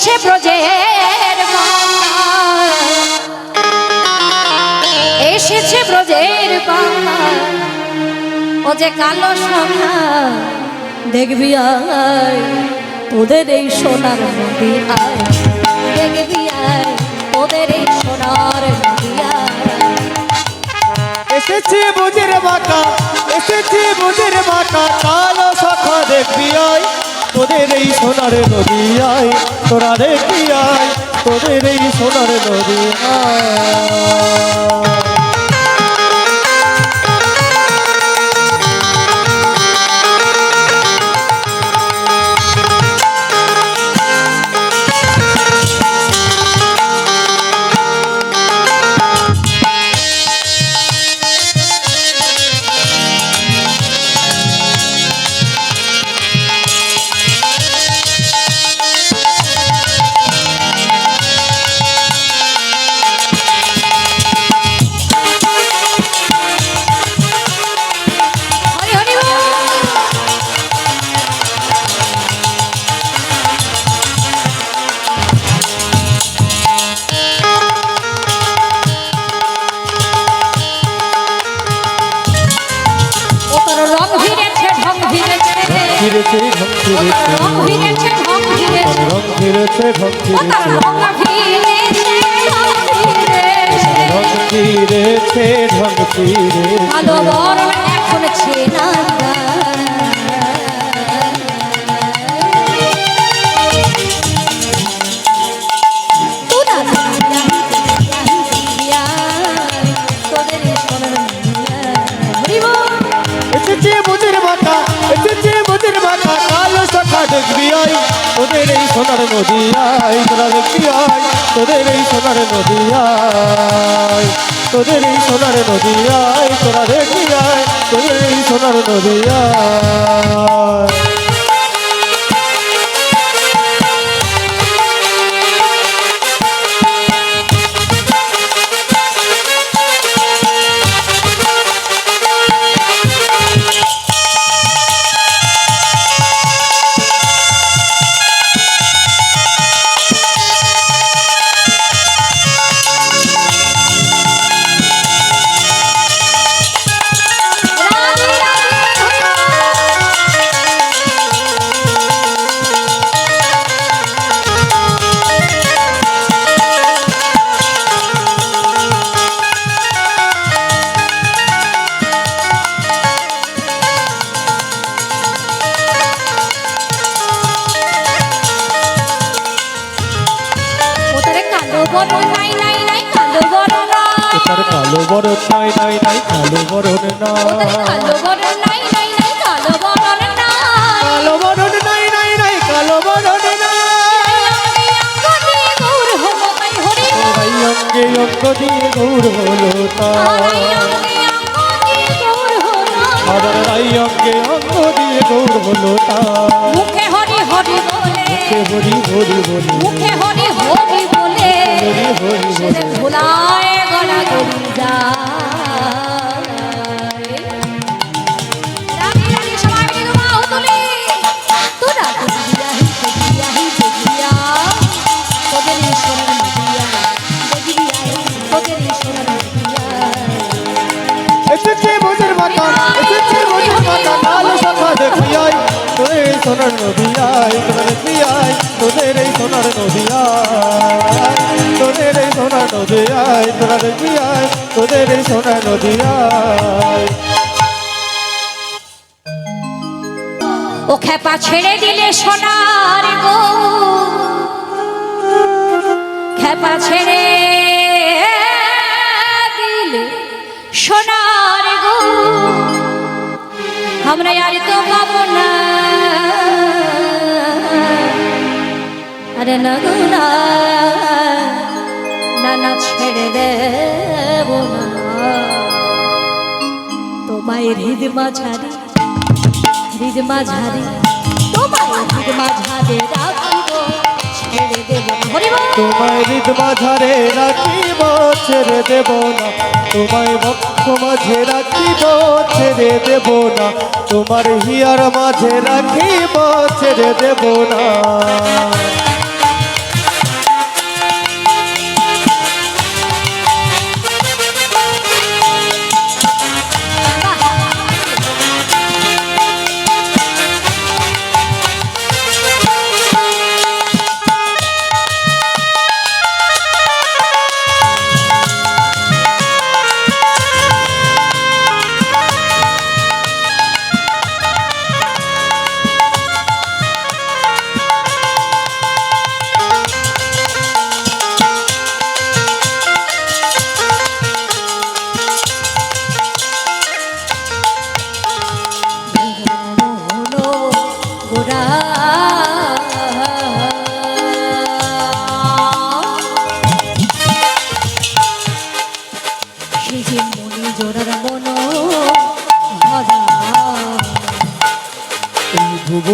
এসেছে ব্রজের এসেছে ব্রজের ও যে কালো সোনা, দেখবি আয়, তোদের এই সোনার নদী আয়। দেখবি আয়, তোদের এই সোনার এসেছে বুঝের বাঁকা এসেছে বুঝের বাঁকা কালো শাখা দেখবি আয়। তোদের এই সোনার নদী আয় তোরা দেখবি আয়? তোদের এই সোনার নদী আয় দুনিয়া, দুনিয়া, তোদের এই সোনার দুনিয়া। হরি বল। এসেছে বুঝের বাঁকা এসেছে বুঝের কালো দেখবি তোদের এই সোনার নদী আয় তোরা দেখবি আয়, তোদের এই সোনার নদী আয় তোদের এই সোনার নদী আয় তোরা দেখবি আয়, তোদের এই সোনার নদী তার কালো বড় নাই নাই নাই কালো বড় না ওতারে কালো বড় নাই নাই নাই কালো বড় নাই। কালো নাই নাই নাই কালো বড় না অঙ্গে গৌর হলো তাই হরি ভাই অঙ্গে অঙ্গ দিয়ে গৌর হলো তা আড়াই অঙ্গে অঙ্গে গৌর হলো। আবার রাই অঙ্গে অঙ্গ দিয়ে গৌর হলো তা মুখে হরি হরি বলে হরি হরি বলি। মুখে হরি হরি ভোলায় গলা গলি যায় সোনার নদী আয় তোরা দেখবি তোদের এই সোনার নদী আয় তোদের এই সোনার নদী আয় তোরা দেখবি তোদের এই সোনার নদী আয় ও খেপা ছেড়ে দিলে সোনার গো। খেপা ছেড়ে দিলে সোনার গো। আমরা আর তো পাবো না। আরে না না না ছেড়ে দেব না। তোমায় হৃদ মাঝারি হৃদ মাঝারি, তোমায় হৃদ মাঝারে রাখিব, ছেড়ে দেব। তোমায় হৃদ মাঝারে রাখিব, ছেড়ে দেব না। তোমায় বক্ষ মাঝে রাখিব, ছেড়ে দেব না। তোমার হিয়ার মাঝে রাখিব, ছেড়ে দেব না।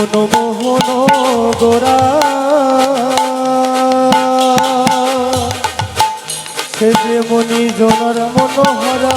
মন মোহন গোরা। সে যে মনি জোনার মনোহরা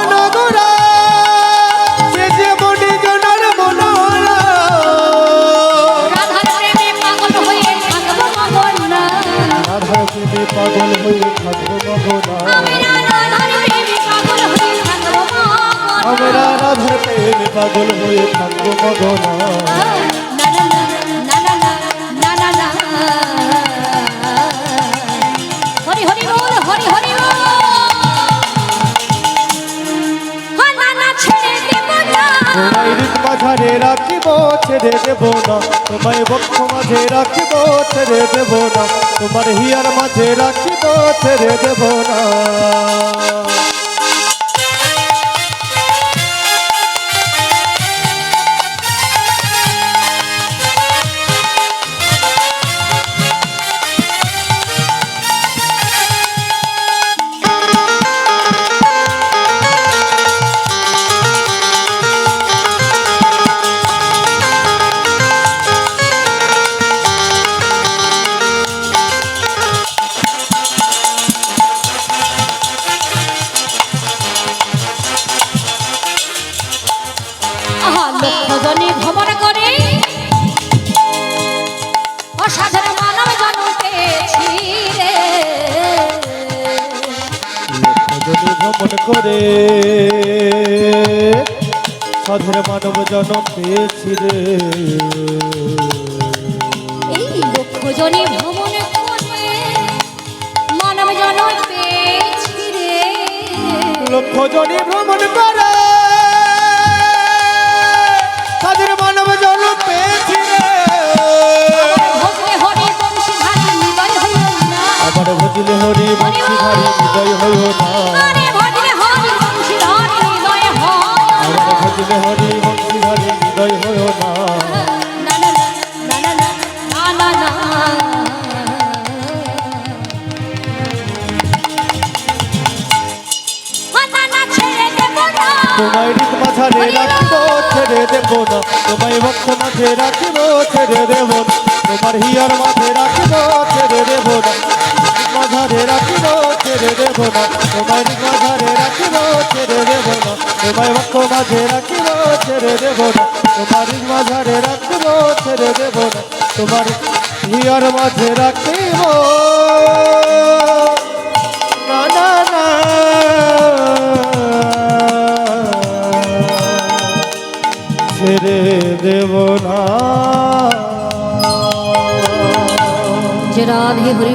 পাগল হয়ে থাকব মগনা আমরা রাধার প্রেমে পাগল হয়ে থাকব মগনা মাঝারে রাখিব, ছেড়ে দেব না। তোমায় বক্ষ মাঝে রাখিব, ছেড়ে দেব না। তোমার হিয়ার মাঝে রাখিব, ছেড়ে দেব না। ভ্রমণ করে। সাধের মানব জনম পেয়েছি রে। এই লক্ষ জনে ভ্রমণ করে মানব জন্ম পেয়েছি রে। লক্ষ্যজনী ভ্রমণ করে। সাধের মানব জনম পেয়েছি রে। হরি আবার ভজলে বংশীধারী হইও না তোমায় বক্ষ মাঝে রাখিব, ছেড়ে দেব তোমার হিয়ার মাঝে রাখিব, ছেড়ে দেব না। মাঝারে রাখিব, ছেড়ে দেব না। তোমার মাঝারে রাখিব, ছেড়ে দেব না। তোমায় বক্ষ মাঝে রাখিব, ছেড়ে দেব না। তোমার মাঝারে রাখিব, ছেড়ে দেব না। তোমার হিয়ার মাঝে রাখিব। দেব না যে রাধে হরি